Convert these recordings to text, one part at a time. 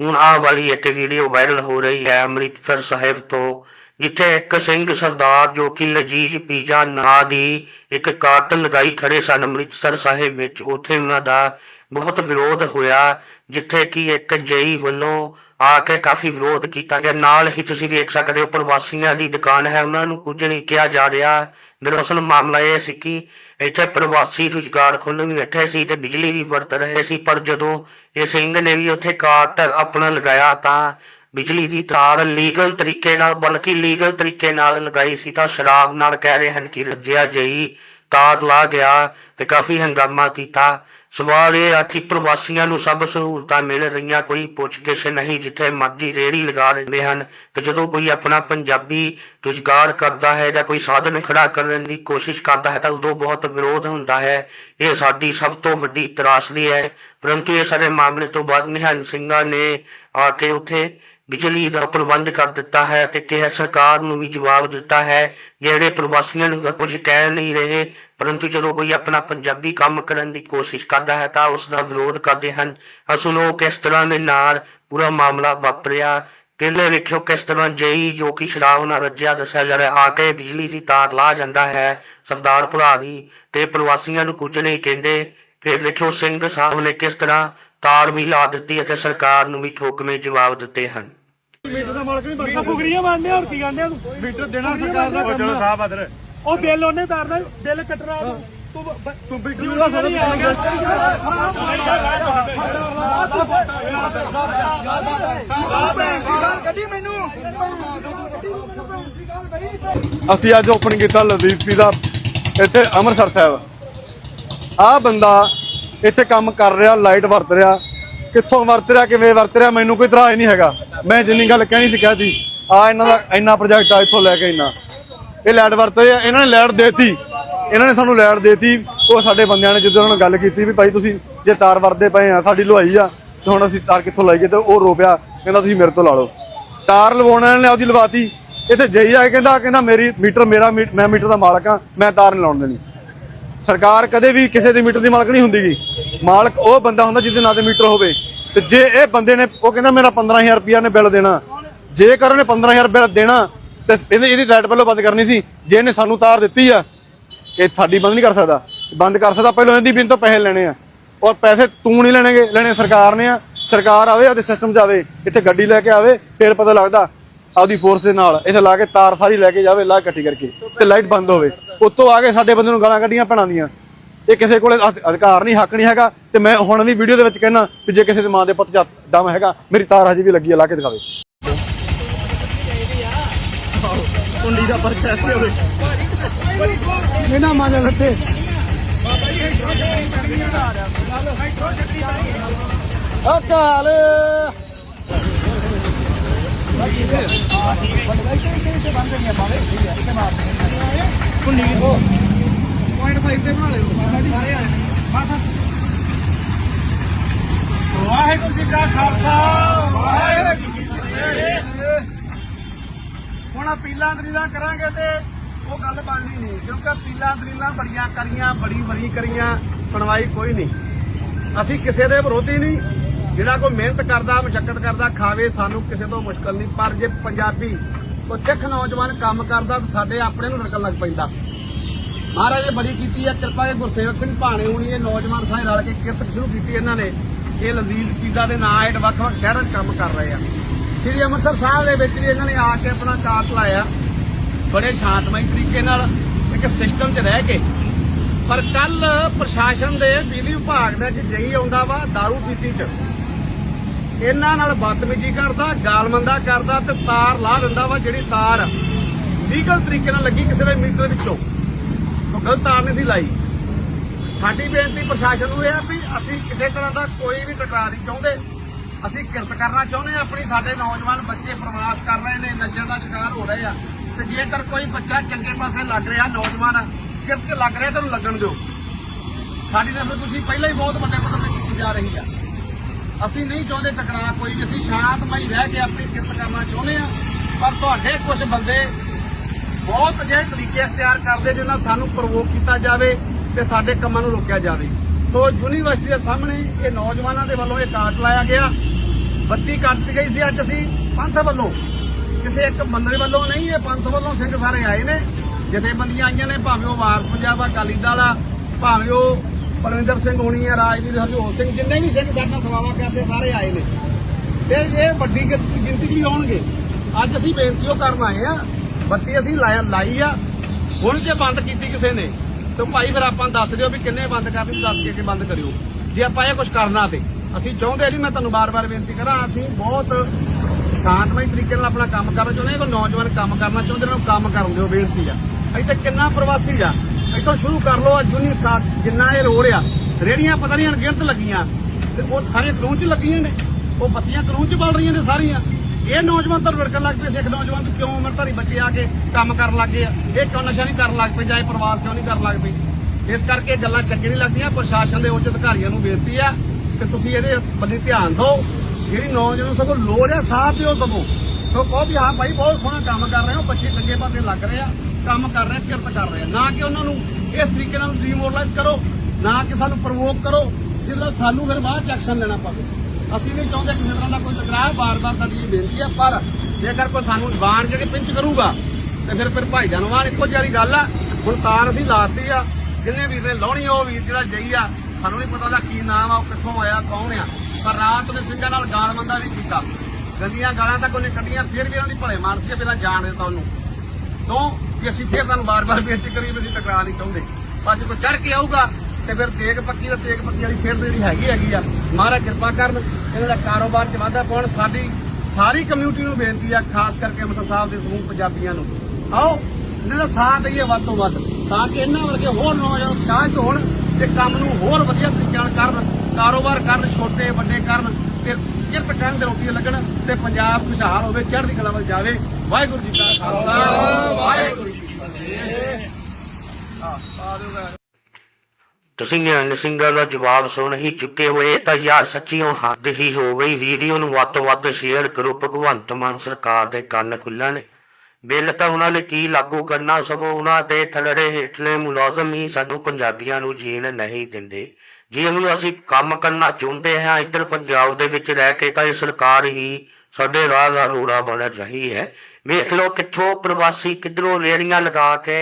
ਹੁਣ ਆਹ ਵਾਲੀ ਇੱਕ ਵੀਡੀਓ ਵਾਇਰਲ ਹੋ ਰਹੀ ਹੈ ਅੰਮ੍ਰਿਤਸਰ ਸਾਹਿਬ ਤੋਂ, ਜਿੱਥੇ ਇੱਕ ਸਿੰਘ ਸਰਦਾਰ ਜੋ ਕਿ ਲਜੀਜ ਪੀਜਾ ਨਾਂ ਦੀ ਇੱਕ ਕਾਟਲ ਲਗਾਈ ਖੜੇ ਸਨ ਅੰਮ੍ਰਿਤਸਰ ਸਾਹਿਬ ਵਿੱਚ, ਉੱਥੇ ਉਹਨਾਂ ਦਾ ਬਹੁਤ ਵਿਰੋਧ ਹੋਇਆ, ਜਿੱਥੇ ਕਿ ਇੱਕ ਜਈ ਵੱਲੋਂ ਆ ਕੇ ਕਾਫੀ ਵਿਰੋਧ ਕੀਤਾ ਗਿਆ। ਨਾਲ ਹੀ ਤੁਸੀਂ ਵੇਖ ਸਕਦੇ ਹੋ, ਪ੍ਰਵਾਸੀਆਂ ਦੀ ਦੁਕਾਨ ਹੈ, ਉਹਨਾਂ ਨੂੰ ਕੁਝ ਨਹੀਂ ਕਿਹਾ ਜਾ ਰਿਹਾ। ਦਰਅਸਲ ਮਾਮਲਾ ਇਹ ਸੀ ਕਿ ਇੱਥੇ ਪ੍ਰਵਾਸੀ ਰੁਜ਼ਗਾਰ ਖੋਲ੍ਹਣ ਵੀ ਬੈਠੇ ਸੀ ਤੇ ਬਿਜਲੀ ਵੀ ਵਰਤ ਰਹੇ ਸੀ, ਪਰ ਜਦੋਂ ਇਹ ਸਿੰਘ ਨੇ ਵੀ ਉੱਥੇ ਕਾਟ ਆਪਣਾ ਲਗਾਇਆ ਤਾਂ ਬਿਜਲੀ ਦੀ ਤਾਰ ਲੀਗਲ ਤਰੀਕੇ ਨਾਲ, ਬਲਕਿ ਲੀਗਲ ਤਰੀਕੇ ਨਾਲ ਲਗਾਈ ਸੀ ਤਾਂ ਸ਼ਰਾਬ ਨਾਲ ਕਹਿ ਰਹੇ ਹਨ ਕਿ ਰੱਜਿਆ ਜਈ ਤਾਰ ਲਾ ਗਿਆ ਤੇ ਕਾਫੀ ਹੰਗਾਮਾ ਕੀਤਾ। ਸਵਾਲ ਇਹ ਆ ਕਿ ਪ੍ਰਵਾਸੀਆਂ ਨੂੰ ਸਭ ਸਹੂਲਤਾਂ ਮਿਲ ਰਹੀਆਂ, ਕੋਈ ਪੁੱਛਗਿੱਛ ਨਹੀਂ, ਜਿੱਥੇ ਮਰਜ਼ੀ ਰੇੜੀ ਲਗਾ ਲੈਂਦੇ ਹਨ। ਤੇ ਜਦੋਂ ਕੋਈ ਆਪਣਾ ਪੰਜਾਬੀ ਰੁਜ਼ਗਾਰ ਕਰਦਾ ਹੈ ਜਾਂ ਕੋਈ ਸਾਧਨ ਖੜਾ ਕਰਨ ਦੀ ਕੋਸ਼ਿਸ਼ ਕਰਦਾ ਹੈ ਤਾਂ ਉਦੋਂ ਬਹੁਤ ਵਿਰੋਧ ਹੁੰਦਾ ਹੈ। ਇਹ ਸਾਡੀ ਸਭ ਤੋਂ ਵੱਡੀ ਤਰਾਸਦੀ ਹੈ। ਪਰੰਤੂ ਇਹ ਸਾਰੇ ਮਾਮਲੇ ਤੋਂ ਬਾਅਦ ਨਿਹੰਗ ਸਿੰਘਾਂ ਨੇ ਆ ਕੇ ਉੱਥੇ ਬਿਜਲੀ ਦਾ ਪ੍ਰਬੰਧ ਕਰ ਦਿੱਤਾ ਹੈ ਤੇ ਕਿਹਾ ਸਰਕਾਰ ਨੂੰ ਵੀ ਜਵਾਬ ਦਿੱਤਾ ਹੈ। ਜਿਹੜੇ ਪ੍ਰਵਾਸੀਆਂ ਨੂੰ ਤਾਂ ਕੁਝ ਕਹਿ ਨਹੀਂ ਰਹੇ, ਪਰੰਤੂ ਜਦੋਂ ਕੋਈ ਆਪਣਾ ਪੰਜਾਬੀ ਕੰਮ ਕਰਨ ਦੀ ਕੋਸ਼ਿਸ਼ ਕਰਦਾ ਹੈ ਤਾਂ ਉਸ ਦਾ ਵਿਰੋਧ ਕਰਦੇ ਹਨ। ਅਸਲ ਉਹ ਕਿਸ ਤਰ੍ਹਾਂ ਦੇ ਨਾਲ ਪੂਰਾ ਮਾਮਲਾ ਵਾਪਰਿਆ? ਪਹਿਲੇ ਵੇਖਿਓ ਕਿਸ ਤਰ੍ਹਾਂ ਜਈ ਜੋ ਕਿ ਸ਼ਰਾਬ ਨਾਲ ਰੱਜਿਆ ਦੱਸਿਆ ਜਾ ਰਿਹਾ, ਆ ਕੇ ਬਿਜਲੀ ਦੀ ਤਾਰ ਲਾ ਜਾਂਦਾ ਹੈ। ਸਰਦਾਰ ਭਰਾ ਦੀ ਤੇ ਪ੍ਰਵਾਸੀਆਂ ਨੂੰ ਕੁਝ ਨਹੀਂ ਕਹਿੰਦੇ। ਫਿਰ ਦੇਖਿਓ ਸਿੰਘ ਸਾਹਿਬ ਨੇ ਕਿਸ ਤਰ੍ਹਾਂ ਤਾਰ ਵੀ ਲਾ ਦਿੱਤੀ ਅਤੇ ਸਰਕਾਰ ਨੂੰ ਵੀ ਠੋਕਵੇਂ ਜਵਾਬ ਦਿੱਤੇ ਹਨ। ਮੀਟਰ ਦਾ ਮਾਲਕ ਨਹੀਂ ਬਣਦਾ। ਫੁਗਰੀਆਂ ਮੰਨਦੇ ਹੋਰ ਕੀ ਕਹਿੰਦੇ ਉਹਨੂੰ ਮੀਟਰ ਦੇਣਾ ਸਰਕਾਰ ਦਾ ਉਹ ਕੰਮ ਚਲੋ ਆ। ਸਾਹ ਬਦਰ ਉਹ ਬਿੱਲ ਉਹਨੇ ਤਾਰਨਾ ਬਿੱਲ ਕੱਟਣਾ ਤੂੰ ਬ- ਤੂੰ ਬਿਜਲੀ ਦਾ ਸਾਰਾ ਨਹੀਂ ਆ ਗਿਆ ਗੱਡੀ ਮੈਨੂੰ ਅਸੀਂ ਅੱਜ ਓਪਨ ਕੀਤਾ ਲਦੀਪ ਪੀ ਦਾ ਇੱਥੇ ਅੰਮ੍ਰਿਤਸਰ ਸਾਹਿਬ। ਆਹ ਬੰਦਾ ਇੱਥੇ ਕੰਮ ਕਰ ਰਿਹਾ ਲਾਈਟ ਵਰਤ ਰਿਹਾ। ਕਿੱਥੋਂ ਵਰਤ ਰਿਹਾ ਕਿਵੇਂ ਵਰਤ ਰਿਹਾ ਮੈਨੂੰ ਕੋਈ ਇਤਰਾਜ਼ ਨਹੀਂ ਹੈਗਾ। ਮੈਂ ਜਿੰਨੀ ਗੱਲ ਕਹਿਣੀ ਸੀ ਕਹਿਤੀ ਆ ਇਹਨਾਂ ਦਾ ਇੰਨਾ ਪ੍ਰੋਜੈਕਟ ਆ, ਇੱਥੋਂ ਲੈ ਕੇ ਇੰਨਾ। ਇਹ ਲੈਟ ਵਰਤ ਰਹੇ ਆ, ਇਹਨਾਂ ਨੇ ਲਾਈਟ ਦੇਤੀ। ਇਹਨਾਂ ਨੇ ਸਾਨੂੰ ਲਾਈਟ ਦੇਤੀ। ਉਹ ਸਾਡੇ ਬੰਦਿਆਂ ਨੇ ਜਦੋਂ ਉਹਨਾਂ ਨਾਲ ਗੱਲ ਕੀਤੀ ਵੀ ਭਾਈ ਤੁਸੀਂ ਜੇ ਤਾਰ ਵਰਦੇ ਪਏ ਆ, ਸਾਡੀ ਲੁਹਾਈ ਆ, ਤੇ ਹੁਣ ਅਸੀਂ ਤਾਰ ਕਿੱਥੋਂ ਲਾਈਏ? ਤੇ ਉਹ ਰੋ ਪਿਆ ਕਹਿੰਦਾ ਤੁਸੀਂ ਮੇਰੇ ਤੋਂ ਲਾ ਲਓ। ਤਾਰ ਲਵਾਉਣ ਵਾਲੇ ਨੇ ਆਪਦੀ ਲਵਾਤੀ। ਇੱਥੇ ਜਈ ਆ ਕੇ ਕਹਿੰਦਾ ਕਹਿੰਦਾ ਮੇਰੀ ਮੀਟਰ, ਮੇਰਾ ਮੀ- ਮੈਂ ਮੀਟਰ ਦਾ ਮਾਲਕ ਆ, ਮੈਂ ਤਾਰ ਨਹੀਂ ਲਾਉਣ ਦੇਣੀ। ਸਰਕਾਰ ਕਦੇ ਵੀ ਕਿਸੇ ਦੇ ਮੀਟਰ ਦੀ ਮਾਲਕ ਨਹੀਂ ਹੁੰਦੀਗੀ। ਮਾਲਕ ਉਹ ਬੰਦਾ ਹੁੰਦਾ ਜਿਹਦੇ ਨਾਂ ਤੇ ਮੀਟਰ ਹੋਵੇ। ਤੇ ਜੇ ਇਹ ਬੰਦੇ ਨੇ, ਉਹ ਕਹਿੰਦਾ ਮੇਰਾ 15000 ਰੁਪਿਆ ਨੇ ਬਿੱਲ ਦੇਣਾ। ਜੇਕਰ ਉਹਨੇ 15000 ਬਿੱਲ ਦੇਣਾ, ਤੇ ਇਹਦੀ ਇਹਦੀ ਲਾਈਟ ਪਹਿਲਾਂ ਬੰਦ ਕਰਨੀ ਸੀ। ਜੇ ਇਹਨੇ ਸਾਨੂੰ ਤਾਰ ਦਿੱਤੀ ਆ, ਇਹ ਸਾਡੀ ਬੰਦ ਨਹੀਂ ਕਰ ਸਕਦਾ। ਬੰਦ ਕਰ ਸਕਦਾ, ਪਹਿਲਾਂ ਇਹਦੀ ਬਿਨ ਤੋਂ ਪੈਸੇ ਲੈਣੇ ਆ। ਔਰ ਪੈਸੇ ਤੂੰ ਨਹੀਂ ਲੈਣਗੇ, ਲੈਣੇ ਸਰਕਾਰ ਨੇ ਆ। ਸਰਕਾਰ ਆਵੇ ਉਹਦੇ ਸਿਸਟਮ 'ਚ ਆਵੇ, ਇੱਥੇ ਗੱਡੀ ਲੈ ਕੇ ਆਵੇ, ਫਿਰ ਪਤਾ ਲੱਗਦਾ ਆਪਦੀ ਫੋਰਸ ਦੇ ਨਾਲ ਇੱਥੇ ਲਾ ਕੇ ਤਾਰ ਸਾਰੀ ਲੈ ਕੇ ਜਾਵੇ, ਲਾ ਇਕੱਠੀ ਕਰਕੇ, ਤੇ ਲਾਈਟ ਬੰਦ ਹੋਵੇ। ਉੱਤੋਂ ਆ ਕੇ ਸਾਡੇ ਬੰਦੇ ਨੂੰ ਗਾਲਾਂ ਕੱਢੀਆਂ ਪੈਣਾਂ ਦੀਆਂ। ਇਹ ਕਿਸੇ ਕੋਲੇ ਅਧ- ਅਧਿਕਾਰ ਨਹੀਂ ਹੱਕ ਨਹੀਂ ਹੈਗਾ ਤੇ ਮੈਂ ਹੁਣ ਵੀ ਵੀਡੀਓ ਦੇ ਵਿੱਚ ਕਹਿਣਾ ਵੀ ਜੇ ਕਿਸੇ ਦੇ ਮਾਂ ਦੇ ਪੁੱਤ 'ਚ ਦਮ ਹੈਗਾ ਮੇਰੀ ਤਾਰ ਹਜੇ ਵੀ ਲੱਗੀ ਆ ਲਾ ਕੇ ਦਿਖਾਵੇ। ਇਹਨਾਂ ਮੰਨ ਲੱਤੇ ਅਕਾਲ। ਵਾਹਿਗੁਰੂ ਜੀ ਕਾ ਖਾਲਸਾ ਵਾਹਿਗੁਰੂ ਜੀ ਕੀ ਫਤਿਹ ਹੁਣ ਅਪੀਲਾਂ ਦਲੀਲਾਂ ਕਰਾਂਗੇ ਤੇ ਉਹ ਗੱਲ ਬਣਨੀ ਨਹੀਂ, ਕਿਉਂਕਿ ਅਪੀਲਾਂ ਦਲੀਲਾਂ ਬੜੀਆਂ ਕਰੀਆਂ, ਬੜੀ ਬੜੀ ਕਰੀਆਂ, ਸੁਣਵਾਈ ਕੋਈ ਨਹੀਂ। ਅਸੀਂ ਕਿਸੇ ਦੇ ਵਿਰੋਧੀ ਨਹੀਂ। ਜਿਹੜਾ ਕੋਈ ਮਿਹਨਤ ਕਰਦਾ ਮੁਸ਼ਕਲ ਕਰਦਾ, ਖਾਵੇ, ਸਾਨੂੰ ਕਿਸੇ ਤੋਂ ਮੁਸ਼ਕਲ ਨਹੀਂ। ਪਰ ਜੇ ਪੰਜਾਬੀ, ਕੋਈ ਸਿੱਖ ਨੌਜਵਾਨ ਕੰਮ ਕਰਦਾ, ਤਾਂ ਸਾਡੇ ਆਪਣੇ ਨੂੰ ਰੜਕਣ ਲੱਗ ਪੈਂਦਾ। ਮਹਾਰਾਜ ਨੇ ਬੜੀ ਕੀਤੀ ਹੈ, ਕਿਰਪਾ ਇਹ ਗੁਰਸੇਵਕ ਸਿੰਘ ਭਾਣੇ ਹੁਣੀ, ਇਹ ਨੌਜਵਾਨ ਸਾਰੇ ਰਲ ਕੇ ਕਿਰਤ ਸ਼ੁਰੂ ਕੀਤੀ ਇਹਨਾਂ ਨੇ। ਇਹ ਲਜ਼ੀਜ਼ ਪੀਜ਼ਾ ਦੇ ਨਾਂ ਹੇਠ ਵੱਖ-ਵੱਖ ਸ਼ਹਿਰਾਂ 'ਚ ਕੰਮ ਕਰ ਰਹੇ ਆ। ਸ੍ਰੀ ਅੰਮ੍ਰਿਤਸਰ ਸਾਹਿਬ ਦੇ ਵਿੱਚ ਵੀ ਇਹਨਾਂ ਨੇ ਆ ਕੇ ਆਪਣਾ ਕਾਟ ਲਾਇਆ ਬੜੇ ਸ਼ਾਂਤਮਈ ਤਰੀਕੇ ਨਾਲ ਇੱਕ ਸਿਸਟਮ 'ਚ ਰਹਿ ਕੇ। ਪਰ ਕੱਲ ਪ੍ਰਸ਼ਾਸਨ ਦੇ ਬਿਜਲੀ ਵਿਭਾਗ ਦਾ ਕਿ ਜਈ ਆਉਂਦਾ ਵਾ दारू ਪੀਤੀ 'ਚ। ਇਹਨਾਂ ਨਾਲ ਬਦਤਮੀਜ਼ੀ ਕਰਦਾ, ਗਾਲਮੰਦਾ ਕਰਦਾ ਤੇ ਤਾਰ ਲਾ ਦਿੰਦਾ ਵਾ ਜਿਹੜੀ ਤਾਰ ਲੀਗਲ ਤਰੀਕੇ ਨਾਲ ਲੱਗੀ ਕਿਸੇ ਦੇ ਮੀਟਰ ਵਿੱਚੋਂ। ਗਲਤ ਤਾਰ ਨਹੀਂ ਸੀ ਲਾਈ। ਸਾਡੀ ਬੇਨਤੀ ਪ੍ਰਸ਼ਾਸਨ ਨੂੰ ਇਹ ਆ ਵੀ ਅਸੀਂ ਕਿਸੇ ਤਰ੍ਹਾਂ ਦਾ ਕੋਈ ਵੀ ਟਕਰਾਅ ਨਹੀਂ ਚਾਹੁੰਦੇ। ਅਸੀਂ ਕਿਰਤ ਕਰਨਾ ਚਾਹੁੰਦੇ ਹਾਂ, ਆਪਣੀ ਸਾਡੇ ਨੌਜਵਾਨ ਬੱਚੇ ਪ੍ਰਵਾਸ ਕਰ ਰਹੇ ਨੇ ਨਸ਼ੇ ਦਾ ਸ਼ਿਕਾਰ ਹੋ ਰਹੇ ਆ। ਤੇ ਜੇਕਰ ਕੋਈ ਬੱਚਾ ਚੰਗੇ ਪਾਸੇ ਲੱਗ ਰਿਹਾ, ਨੌਜਵਾਨ ਕਿਰਤ 'ਚ ਲੱਗ ਰਿਹਾ ਤਾਂ ਲੱਗਣ ਦਿਓ। ਸਾਡੀ ਨਸਲ ਤੁਸੀਂ ਪਹਿਲਾਂ ਹੀ ਬਹੁਤ ਵੱਡੇ ਪੱਧਰ ਤੇ ਕੀਤੀ ਜਾ ਰਹੀ ਆ। ਅਸੀਂ ਨਹੀਂ ਚਾਹੁੰਦੇ ਟਕਰਾਅ ਕੋਈ, ਅਸੀਂ ਸ਼ਾਂਤਮਈ ਰਹਿ ਕੇ ਆਪਣੀ ਕਿਰਤ ਕਰਨਾ ਚਾਹੁੰਦੇ ਆ ਪਰ ਤੁਹਾਡੇ ਕੁਝ ਬੰਦੇ ਬਹੁਤ ਅਜਿਹੇ ਤਰੀਕੇ ਅਖਤਿਆਰ ਕਰਦੇ ਜਿਹਨਾਂ ਸਾਨੂੰ ਪ੍ਰਵੋਕ ਕੀਤਾ ਜਾਵੇ ਤੇ ਸਾਡੇ ਕੰਮਾਂ ਨੂੰ ਰੋਕਿਆ ਜਾਵੇ। ਸੋ ਯੂਨੀਵਰਸਿਟੀ ਦੇ ਸਾਹਮਣੇ ਇਹ ਨੌਜਵਾਨਾਂ ਦੇ ਵੱਲੋਂ ਇਹ ਕਾਟ ਲਾਇਆ ਗਿਆ। ਬੱਤੀ ਕੱਟ ਗਈ ਸੀ ਅੱਜ ਅਸੀਂ ਪੰਥ ਵੱਲੋਂ। ਕਿਸੇ ਇੱਕ ਬੰਦੇ ਵੱਲੋਂ ਨਹੀਂ, ਇਹ ਪੰਥ ਵੱਲੋਂ ਸਿੰਘ ਸਾਰੇ ਆਏ ਨੇ। ਜਥੇਬੰਦੀਆਂ ਆਈਆਂ ਨੇ, ਭਾਵੇਂ ਉਹ ਵਾਰਸ ਪੰਜਾਬ, ਅਕਾਲੀ ਦਲ ਆ, ਭਾਵੇਂ ਉਹ ਪਰਵਿੰਦਰ ਸਿੰਘ ਹੋਣੀ ਆ, ਰਾਜਵੀਰ ਹਰਜੋਤ ਸਿੰਘ, ਜਿੰਨੇ ਵੀ ਸਿੰਘ ਸਾਡਾ ਸਵਾਵਾ ਕਰਦੇ ਸਾਰੇ ਆਏ ਨੇ। ਤੇ ਇਹ ਵੱਡੀ ਗਿਣਤੀ 'ਚ ਵੀ ਆਉਣਗੇ ਅੱਜ ਅਸੀਂ ਬੇਨਤੀ ਉਹ ਕਰਨ ਆਏ ਆ ਬੱਤੀ ਅਸੀਂ ਲਾਈ ਆ। ਹੁਣ ਜੇ ਬੰਦ ਕੀਤੀ ਕਿਸੇ ਨੇ, ਤੇ ਭਾਈ ਫਿਰ ਆਪਾਂ ਦੱਸ ਦਿਓ ਵੀ ਕਿੰਨੇ ਬੰਦ ਕਰਨੀ ਦੱਸ ਕੇ ਕਿ ਬੰਦ ਕਰਿਓ। ਜੇ ਆਪਾਂ ਇਹ ਕੁਝ ਕਰਨਾ ਤੇ। ਅਸੀਂ ਚਾਹੁੰਦੇ ਨਹੀਂ ਮੈਂ ਤੁਹਾਨੂੰ ਬਾਰ-ਬਾਰ ਬੇਨਤੀ ਕਰਾਂ, ਅਸੀਂ ਬਹੁਤ ਸ਼ਾਂਤਮਈ ਤਰੀਕੇ ਨਾਲ ਆਪਣਾ ਕੰਮ ਕਰਨਾ ਚਾਹੁੰਦੇ ਹਾਂ, ਕੋਈ ਨੌਜਵਾਨ ਕੰਮ ਕਰਨਾ ਚਾਹੁੰਦੇ ਨੇ ਉਹ ਕੰਮ ਕਰਨ ਦਿਓ, ਬੇਨਤੀ ਆ। ਇੱਥੇ ਕਿੰਨਾ ਪ੍ਰਵਾਸੀ ਆ। ਇੱਥੋਂ ਸ਼ੁਰੂ ਕਰ ਲਓ, ਅੱਜ ਜੁਨੀ ਜਿੰਨਾ ਇਹ ਰੋਡ ਆ ਰੇੜੀਆਂ ਪਤਾ ਨਹੀਂ ਅਣਗਿਣਤ ਲੱਗੀਆਂ, ਤੇ ਉਹ ਸਾਰੀਆਂ ਕਾਨੂੰਨ 'ਚ ਲੱਗੀਆਂ ਨੇ। ਉਹ ਬੱਤੀਆਂ ਕਾਨੂੰਨ 'ਚ ਬਲ ਰਹੀਆਂ ਨੇ ਸਾਰੀਆਂ। ਇਹ ਨੌਜਵਾਨ ਤਾਂ ਰੜਕਣ ਲੱਗ ਪਏ, ਸਿੱਖ ਨੌਜਵਾਨ ਤੋਂ ਕਿਉਂ ਉਮਰਧਾਰੀ ਬੱਚੇ ਆ ਕੇ ਕੰਮ ਕਰਨ ਲੱਗ ਗਏ ਇਹ ਕਿਉਂ ਨਸ਼ਾ ਨਹੀਂ ਕਰਨ ਲੱਗ ਪਏ ਜਾਂ ਇਹ ਪ੍ਰਵਾਸ ਕਿਉਂ ਨਹੀਂ ਕਰਨ ਲੱਗ ਪਏ? ਇਸ ਕਰਕੇ ਇਹ ਗੱਲਾਂ ਚੰਗੀ ਨਹੀਂ ਲੱਗਦੀਆਂ, ਪ੍ਰਸ਼ਾਸਨ ਦੇ ਉੱਚ ਅਧਿਕਾਰੀਆਂ ਨੂੰ ਬੇਨਤੀ ਆ ਕਿ ਤੁਸੀਂ ਇਹਦੇ ਬੰਦੇ ਧਿਆਨ ਦਿਓ। ਜਿਹੜੀ ਨੌਜਵਾਨ ਸਗੋਂ ਲੋੜ ਆ, ਸਾਥ ਦਿਓ ਸਗੋਂ। ਸੋ ਕਹੋ ਵੀ ਹਾਂ ਭਾਈ, ਬਹੁਤ ਸੋਹਣਾ ਕੰਮ ਕਰ ਰਹੇ ਹੋ, ਬੱਚੇ ਚੰਗੇ ਪਾਸੇ ਲੱਗ ਰਹੇ ਆ, ਕੰਮ ਕਰ ਰਹੇ ਕਿਰਤ ਕਰ ਰਹੇ ਆ। ਨਾ ਕਿ ਉਹਨਾਂ ਨੂੰ ਇਸ ਤਰੀਕੇ ਨਾਲ ਡੀਮੋਰਲਾਈਜ਼ ਕਰੋ, ਨਾ ਕਿ ਸਾਨੂੰ ਪ੍ਰਵੋਕ ਕਰੋ ਜਿਹਦਾ ਸਾਨੂੰ ਫਿਰ ਬਾਅਦ ਚ ਐਕਸ਼ਨ ਲੈਣਾ ਪਵੇ। ਅਸੀਂ ਨਹੀਂ ਚਾਹੁੰਦੇ ਕਿਸੇ ਤਰ੍ਹਾਂ ਦਾ ਕੋਈ ਟਕਰਾਅ ਬਾਰ-ਬਾਰ ਸਾਡੀ ਇਹ ਬੇਨਤੀ ਹੈ, ਪਰ ਜੇਕਰ ਕੋਈ ਸਾਨੂੰ ਜ਼ਬਾਨ ਜਿਹੜੀ ਪਿੰਚ ਕਰੂਗਾ, ਤੇ ਫਿਰ ਫਿਰ ਭਾਈ ਜਾਨਵਾਨ ਇੱਕੋ ਜਿਹੀ ਗੱਲ ਆ। ਹੁਣ ਤਾਰ ਅਸੀਂ ਲਾਤੀ ਆ, ਜਿੰਨੇ ਵੀਰ ਨੇ ਲਾਉਣੀ ਉਹ ਵੀਰ ਜਿਹੜਾ ਜਈ ਆ, ਸਾਨੂੰ ਨਹੀਂ ਪਤਾ ਉਹਦਾ ਕੀ ਨਾਮ ਆ, ਉਹ ਕਿੱਥੋਂ ਆਇਆ, ਕੌਣ ਆ। ਪਰ ਰਾਤ ਉਹਨੇ ਸਿੰਘਾਂ ਨਾਲ ਗਾਲ ਮੰਦਾ ਵੀ ਕੀਤਾ। ਗੰਦੀਆਂ ਗਾਲਾਂ ਤਾਂ ਉਹਨੇ ਕੱਢੀਆਂ, ਫਿਰ ਵੀ ਉਹਨਾਂ ਦੀ ਭਲੇ ਮਾਨਸੀ ਪਹਿਲਾਂ ਜਾਣ ਦਿੱਤਾ ਉਹਨੂੰ। ਤੋਂ ਕਿ ਅਸੀਂ ਫਿਰ ਤੁਹਾਨੂੰ ਵਾਰ-ਵਾਰ ਬੇਨਤੀ ਕਰੀਏ ਵੀ ਅਸੀਂ ਟਕਰਾ ਨਹੀਂ ਚਾਹੁੰਦੇ। ਪਰ ਜੇ ਕੋਈ ਚੜ ਕੇ ਆਊਗਾ ਤੇ ਫਿਰ ਤੇਗ ਪੱਕੀ ਤੇ ਤੇਗ ਪੱਕੀ ਵਾਲੀ ਫਿਰ ਜਿਹੜੀ ਹੈਗੀ ਹੈਗੀ ਆ, ਮਹਾਰਾਜ ਕਿਰਪਾ ਕਰਨ ਇਹਨਾਂ ਦਾ ਕਾਰੋਬਾਰ ਚ ਵਾਧਾ ਪਾਉਣ, ਸਾਡੀ ਸਾਰੀ ਕਮਿਊਨਿਟੀ ਨੂੰ ਬੇਨਤੀ ਆ, ਖਾਸ ਕਰਕੇ ਅੰਮ੍ਰਿਤਸਰ ਸਾਹਿਬ ਦੇ ਸਮੂਹ ਪੰਜਾਬੀਆਂ ਨੂੰ। ਆਓ, ਇਹਨਾਂ ਦਾ ਸਾਥ ਦਈਏ ਵੱਧ ਤੋਂ ਵੱਧ, ਤਾਂ ਕਿ ਇਹਨਾਂ ਵਰਗੇ ਹੋਰ ਨੌਜਵਾਨ ਉਤਸ਼ਾਹਿਤ ਹੋਣ ਤੇ ਕੰਮ ਨੂੰ ਹੋਰ ਵਧੀਆ ਤਰੀਕੇ ਨਾਲ ਕਰਨ, ਕਾਰੋਬਾਰ ਕਰਨ, ਛੋਟੇ ਵੱਡੇ ਕਰਨ ਤੇ ਕਿਰਤ ਕਰਨ ਦੇ ਰੋਟੀ ਲੱਗਣ ਤੇ ਪੰਜਾਬ ਖੁਸ਼ਹਾਲ ਹੋਵੇ, ਚੜ੍ਹਦੀ ਕਲਾ ਵੱਲ ਜਾਵੇ। ਵਾਹਿਗੁਰੂ ਜੀ ਕਾ ਖਾਲਸਾ, ਵਾਹਿਗੁਰੂ ਜੀ ਕੀ ਫਤਿਹ। ਆ ਆ ਤੁਸੀਂ ਨਿਹੰਗ ਸਿੰਘਾਂ ਦਾ ਜਵਾਬ ਸੁਣ ਹੀ ਚੁੱਕੇ ਹੋਏ ਤਾਂ ਯਾਰ ਸੱਚੀਓ ਹੱਦ ਹੀ ਹੋ ਗਈ। ਵੀਡੀਓ ਨੂੰ ਵੱਧ ਤੋਂ ਵੱਧ ਸ਼ੇਅਰ ਕਰੋ। ਭਗਵੰਤ ਮਾਨ ਸਰਕਾਰ ਦੇ ਕੰਨ ਖੁੱਲਣ ਬਿੱਲ ਤਾਂ ਉਹਨਾਂ ਨੇ ਕੀ ਲਾਗੂ ਕਰਨਾ? ਸਗੋਂ ਉਹਨਾਂ ਦੇ ਥਲੜੇ ਹੇਠਲੇ ਮੁਲਾਜ਼ਮ ਹੀ ਸਾਨੂੰ ਪੰਜਾਬੀਆਂ ਨੂੰ ਜੀਣ ਨਹੀਂ ਦਿੰਦੇ। ਜੇ ਹੁਣ ਅਸੀਂ ਕੰਮ ਕਰਨਾ ਚਾਹੁੰਦੇ ਹਾਂ, ਇੱਧਰ ਪੰਜਾਬ ਦੇ ਵਿੱਚ ਰਹਿ ਕੇ ਤਾਂ ਇਹ ਸਰਕਾਰ ਹੀ ਸਾਡੇ ਰਾਹ ਦਾ ਰੋੜਾ ਬਣ ਰਹੀ ਹੈ। ਵੇਖ ਲਓ ਕਿੱਥੋਂ ਪ੍ਰਵਾਸੀ ਕਿਧਰੋਂ ਰੇੜੀਆਂ ਲਗਾ ਕੇ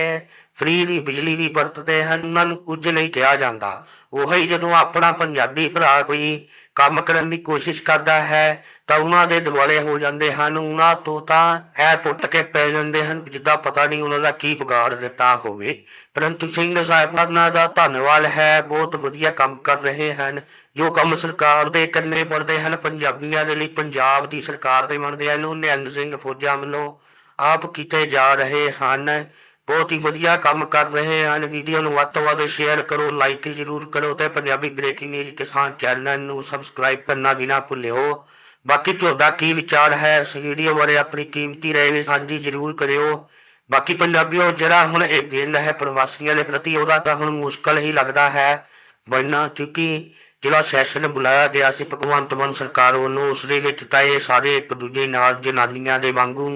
ਫ੍ਰੀ ਦੀ ਬਿਜਲੀ ਵੀ ਵਰਤਦੇ ਹਨ, ਉਹਨਾਂ ਨੂੰ ਕੁਝ ਨਹੀਂ ਕਿਹਾ ਜਾਂਦਾ। ਉਹੀ ਜਦੋਂ ਆਪਣਾ ਪੰਜਾਬੀ ਭਰਾ ਕੋਈ ਕੰਮ ਕਰਨ ਦੀ ਕੋਸ਼ਿਸ਼ ਕਰਦਾ ਹੈ, ਤਾਂ ਉਹਨਾਂ ਦੇ ਦਿਵਾਲੇ ਹੋ ਜਾਂਦੇ ਹਨ। ਉਹਨਾਂ ਤੋਂ ਤਾਂ ਹੈ ਟੁੱਟ ਕੇ ਪੈ ਜਾਂਦੇ ਹਨ ਜਿੱਦਾਂ ਪਤਾ ਨਹੀਂ ਉਹਨਾਂ ਦਾ ਕੀ ਵਿਗਾੜ ਦਿੱਤਾ ਹੋਵੇ। ਪਰੰਤੂ ਸਿੰਘ ਸਾਹਿਬਾਨਾਂ ਦਾ ਧੰਨਵਾਦ ਹੈ, ਬਹੁਤ ਵਧੀਆ ਕੰਮ ਕਰ ਰਹੇ ਹਨ। ਜੋ ਕੰਮ ਸਰਕਾਰ ਦੇ ਕੰਨੇ ਪੜਦੇ ਹਨ, ਪੰਜਾਬੀਆਂ ਦੇ ਲਈ ਪੰਜਾਬ ਦੀ ਸਰਕਾਰ ਦੇ ਬਣਦੇ ਹਨ, ਉਹ ਨਿਹੰਗ ਸਿੰਘ ਫੌਜਾਂ ਵੱਲੋਂ ਆਪ ਕੀਤੇ ਜਾ ਰਹੇ ਹਨ। ਬਹੁਤ ਹੀ ਵਧੀਆ ਕੰਮ ਕਰ ਰਹੇ ਹਨ। ਵੀਡੀਓ ਨੂੰ ਵੱਧ ਤੋਂ ਵੱਧ ਸ਼ੇਅਰ ਕਰੋ ਲਾਈਕ ਜ਼ਰੂਰ ਕਰੋ ਤੇ Punjabi breaking news Kisan channel ਨੂੰ ਸਬਸਕ੍ਰਾਈਬ ਕਰਨਾ ਵੀ ਨਾ ਭੁੱਲਿਓ। ਬਾਕੀ ਤੁਹਾਡਾ ਕੀ ਵਿਚਾਰ ਹੈ? ਇਸ ਵੀਡੀਓ ਬਾਰੇ ਆਪਣੀ ਕੀਮਤੀ ਰਾਏ ਵੀ ਸਾਂਝੀ ਜ਼ਰੂਰ ਕਰਿਓ। ਬਾਕੀ ਪੰਜਾਬੀਓ, ਜਿਹੜਾ ਹੁਣ ਇਹ ਬਿੱਲ ਹੈ ਪ੍ਰਵਾਸੀਆਂ ਦੇ ਪ੍ਰਤੀ, ਉਹਦਾ ਤਾਂ ਹੁਣ ਮੁਸ਼ਕਲ ਹੀ ਲੱਗਦਾ ਹੈ। ਬਣਨਾ ਕਿਉਂਕਿ ਜਿਹੜਾ ਸੈਸ਼ਨ ਬੁਲਾਇਆ ਗਿਆ ਸੀ ਭਗਵੰਤ ਮਾਨ ਸਰਕਾਰ ਵੱਲੋਂ ਉਸ ਦੇ ਵਿੱਚ ਤਾਂ ਇਹ ਸਾਰੇ ਇੱਕ ਦੂਜੇ ਨਾਲ ਜਨਾਨੀਆਂ ਦੇ ਵਾਂਗੂ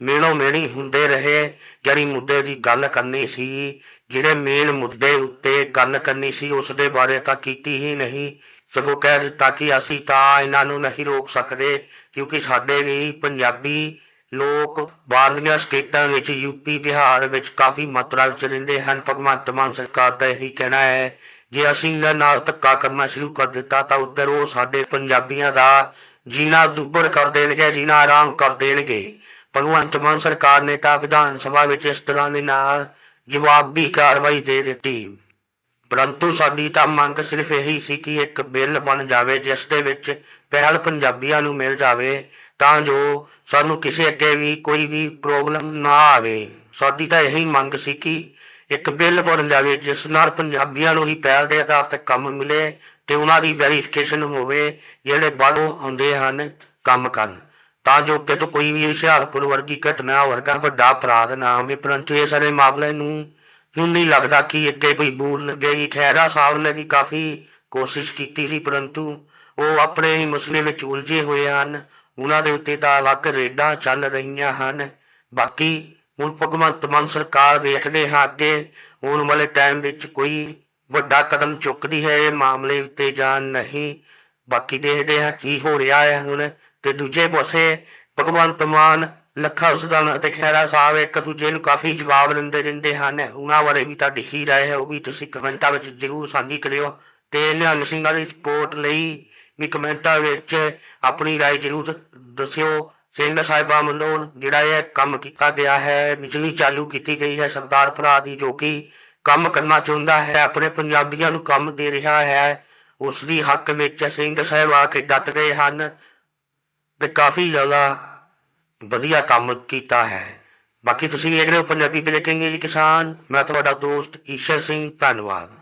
ਮੇਲੋਂ ਮੇਲੀ ਹੁੰਦੇ ਰਹੇ ਜਿਹੜੀ ਮੁੱਦੇ ਦੀ ਗੱਲ ਕਰਨੀ ਸੀ। ਜਿਹੜੇ ਮੇਨ ਮੁੱਦੇ ਉੱਤੇ ਗੱਲ ਕਰਨੀ ਸੀ ਉਸ ਦੇ ਬਾਰੇ ਤਾਂ ਕੀਤੀ ਹੀ ਨਹੀਂ। ਸਗੋਂ ਕਹਿ ਦਿੱਤਾ ਕਿ ਅਸੀਂ ਤਾਂ ਇਹਨਾਂ ਨੂੰ ਨਹੀਂ ਰੋਕ ਸਕਦੇ, ਕਿਉਂਕਿ ਸਾਡੇ ਵੀ ਪੰਜਾਬੀ ਲੋਕ ਬਾਹਰਲੀਆਂ ਸਟੇਟਾਂ ਵਿੱਚ ਯੂਪੀ ਬਿਹਾਰ ਵਿੱਚ ਕਾਫੀ ਮਾਤਰਾ ਵਿੱਚ ਰਹਿੰਦੇ ਹਨ। ਭਗਵੰਤ ਮਾਨ ਸਰਕਾਰ ਦਾ ਇਹੀ ਕਹਿਣਾ ਹੈ, ਜੇ ਅਸੀਂ ਇਹਨਾਂ ਨਾਲ ਧੱਕਾ ਕਰਨਾ ਸ਼ੁਰੂ ਕਰ ਦਿੱਤਾ, ਤਾਂ ਉੱਧਰ ਉਹ ਸਾਡੇ ਪੰਜਾਬੀਆਂ ਦਾ ਜੀਣਾ ਦੁੱਬਰ ਕਰ ਦੇਣਗੇ, ਜੀਣਾ ਆਰਾਮ ਕਰ ਦੇਣਗੇ। ਭਗਵੰਤ ਮਾਨ ਸਰਕਾਰ ਨੇ ਤਾਂ ਵਿਧਾਨ ਸਭਾ ਵਿੱਚ ਇਸ ਤਰ੍ਹਾਂ ਦੇ ਨਾਲ ਜਵਾਬੀ ਕਾਰਵਾਈ ਦੇ ਦਿੱਤੀ। ਪਰੰਤੂ ਸਾਡੀ ਤਾਂ ਮੰਗ ਸਿਰਫ ਇਹੀ ਸੀ ਕਿ ਇੱਕ ਬਿੱਲ ਬਣ ਜਾਵੇ, ਜਿਸ ਦੇ ਵਿੱਚ ਪਹਿਲ ਪੰਜਾਬੀਆਂ ਨੂੰ ਮਿਲ ਜਾਵੇ, ਤਾਂ ਜੋ ਸਾਨੂੰ ਕਿਸੇ ਅੱਗੇ ਵੀ ਕੋਈ ਵੀ ਪ੍ਰੋਬਲਮ ਨਾ ਆਵੇ। ਸਾਡੀ ਤਾਂ ਇਹੀ ਮੰਗ ਸੀ ਕਿ ਇੱਕ ਬਿੱਲ ਬਣ ਜਾਵੇ, ਜਿਸ ਨਾਲ ਪੰਜਾਬੀਆਂ ਨੂੰ ਹੀ ਪਹਿਲ ਦੇ ਆਧਾਰ ਤੇ ਕੰਮ ਮਿਲੇ ਤੇ ਉਹਨਾਂ ਦੀ ਵੈਰੀਫਿਕੇਸ਼ਨ ਹੋਵੇ, ਜਿਹੜੇ ਬਾਹਰੋਂ ਆਉਂਦੇ ਹਨ ਕੰਮ ਕਰਨ। ਤਾਂ ਜੋ ਕਿ ਕੋਈ ਵੀ ਹੁਸ਼ਿਆਰਪੁਰ ਵਰਗੀ ਘਟਨਾ ਵਰਗਾ ਵੱਡਾ ਅਪਰਾਧ ਨਾ ਹੋਵੇ, ਪਰੰਤੂ ਇਹ ਸਾਰੇ ਮਾਮਲੇ ਨੂੰ ਨੂੰ ਨਹੀਂ ਲੱਗਦਾ ਕਿ ਅੱਗੇ ਕੋਈ ਬੂਰ ਲੱਗੇਗੀ। ਖੈਰਾ ਸਾਹਿਬ ਨੇ ਵੀ ਕਾਫੀ ਕੋਸ਼ਿਸ਼ ਕੀਤੀ ਸੀ, ਪਰੰਤੂ ਉਹ ਆਪਣੇ ਹੀ ਮਸਲੇ ਵਿੱਚ ਉਲਝੇ ਹੋਏ ਹਨ। ਉਹਨਾਂ ਦੇ ਉੱਤੇ ਤਾਂ ਅਲੱਗ ਰੇਡਾਂ ਚੱਲ ਰਹੀਆਂ ਹਨ। ਬਾਕੀ ਹੁਣ ਭਗਵੰਤ ਮਾਨ ਸਰਕਾਰ ਵੇਖਦੇ ਹਾਂ ਅੱਗੇ, ਆਉਣ ਵਾਲੇ ਟਾਈਮ ਵਿੱਚ ਕੋਈ ਵੱਡਾ ਕਦਮ ਚੁੱਕਦੀ ਹੈ, ਇਹ ਮਾਮਲੇ ਉੱਤੇ ਜਾਂ ਨਹੀਂ। ਬਾਕੀ ਦੇਖਦੇ ਹਾਂ ਕੀ ਹੋ ਰਿਹਾ ਹੈ ਹੁਣ। ਤੇ ਦੂਜੇ ਪਾਸੇ ਭਗਵੰਤ ਮਾਨ, ਲੱਖਾ ਉਸਦਾਨ ਅਤੇ ਖੈਰਾ ਸਾਹਿਬ ਇੱਕ ਦੂਜੇ ਨੂੰ ਕਾਫੀ ਜਵਾਬ ਦਿੰਦੇ ਰਹਿੰਦੇ ਹਨ। ਉਹਨਾਂ ਬਾਰੇ ਵੀ ਤੁਹਾਡੀ ਕੀ ਰਾਏ ਹੈ ਉਹ ਵੀ ਤੁਸੀਂ ਕਮੈਂਟਾਂ ਵਿੱਚ ਜ਼ਰੂਰ ਸਾਂਝੀ ਕਰਿਓ। ਤੇ ਨਿਹੰਗ ਸਿੰਘਾਂ ਦੀ ਸਪੋਰਟ ਲਈ ਵੀ ਕਮੈਂਟਾਂ ਵਿੱਚ ਆਪਣੀ ਰਾਏ ਜ਼ਰੂਰ ਦੱਸਿਓ। ਸਿੰਘ ਸਾਹਿਬਾਂ ਵੱਲੋਂ ਜਿਹੜਾ ਇਹ ਕੰਮ ਕੀਤਾ ਗਿਆ ਹੈ, ਬਿਜਲੀ ਚਾਲੂ ਕੀਤੀ ਗਈ ਹੈ ਸਰਦਾਰ ਭਰਾ ਦੀ, ਜੋ ਕਿ ਕੰਮ ਕਰਨਾ ਚਾਹੁੰਦਾ ਹੈ, ਆਪਣੇ ਪੰਜਾਬੀਆਂ ਨੂੰ ਕੰਮ ਦੇ ਰਿਹਾ ਹੈ। ਉਸ ਦੀ ਹੱਕ ਵਿੱਚ ਸਿੰਘ ਸਾਹਿਬ ਆ ਕੇ ਡਟ ਗਏ ਹਨ ਤੇ ਕਾਫੀ ਜ਼ਿਆਦਾ ਵਧੀਆ ਕੰਮ ਕੀਤਾ ਹੈ। ਬਾਕੀ ਤੁਸੀਂ ਵੇਖ ਰਹੇ ਹੋ ਪੰਜਾਬੀ ਬ੍ਰੇਕਿੰਗ ਕਿਸਾਨ, ਮੈਂ ਤੁਹਾਡਾ ਦੋਸਤ ਈਸ਼ਰ ਸਿੰਘ ਧੰਨਵਾਦ।